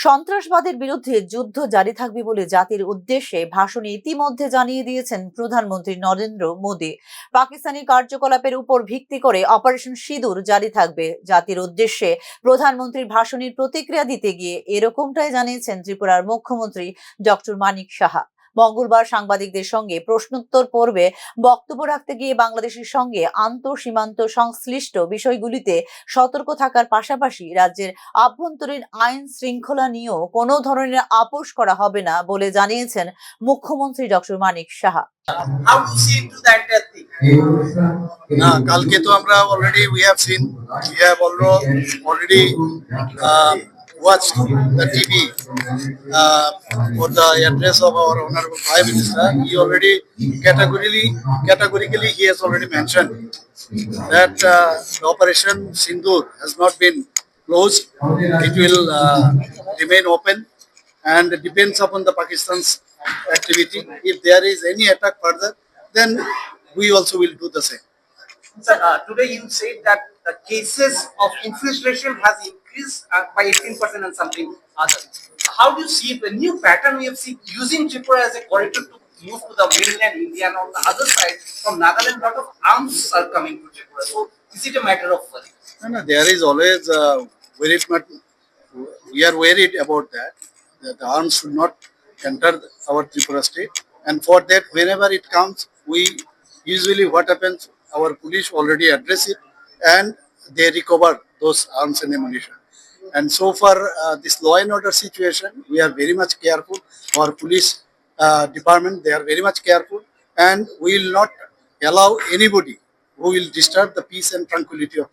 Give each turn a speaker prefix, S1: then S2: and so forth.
S1: সন্ত্রাসবাদের বিরুদ্ধে যুদ্ধ জারি থাকবে বলে জাতির উদ্দেশ্যে ভাষণে ইতিমধ্যে জানিয়ে দিয়েছেন প্রধানমন্ত্রী নরেন্দ্র মোদী। পাকিস্তানি কার্যকলাপের উপর ভিত্তি করে অপারেশন সিঁদুর জারি থাকবে। জাতির উদ্দেশ্যে প্রধানমন্ত্রীর ভাষণের প্রতিক্রিয়া দিতে গিয়ে এরকমটাই জানিয়েছেন ত্রিপুরার মুখ্যমন্ত্রী ডক্টর মানিক সাহা। মঙ্গলবার সাংবাদিকদের সঙ্গে প্রশ্নোত্তর পর্বে বক্তব্য রাখতে গিয়ে বাংলাদেশের সঙ্গে আন্তঃ সীমান্ত সংশ্লিষ্ট বিষয়গুলিতে সতর্ক থাকার পাশাপাশি রাজ্যের আভ্যন্তরীণ আইন শৃঙ্খলা নিয়েও কোনো ধরনের আপোষ করা হবে না বলে জানিয়েছেন মুখ্যমন্ত্রী ডক্টর মানিক সাহা।
S2: কালকে তো আমরা already we have seen we have already watched the TV uh, for the address of our honorable Prime Minister, he already categorically, categorically he has already mentioned that uh, the operation Sindhur has not been closed. It will uh, remain open and depends upon the Pakistan's activity. If there is any attack further, then we also will do the same.
S3: Sir, uh, today you said that the cases of infiltration has increased uh, by 18% and something other. How do you see the new pattern we have seen using Tripura as a corridor to move to the mainland India and on the other side from Nagaland, lot of arms are coming to Tripura. So is it a matter of worry?
S2: No, no, there is always uh, very much. We are worried about that. That the arms should not enter our Tripura state, and for that, whenever it comes, we usually what happens. Our police already address it, and they recover those arms and ammunition. And so far, uh, this law and order situation, we are very much careful. Our police uh, department, they are very much careful, and we will not allow anybody who will disturb the peace and tranquility of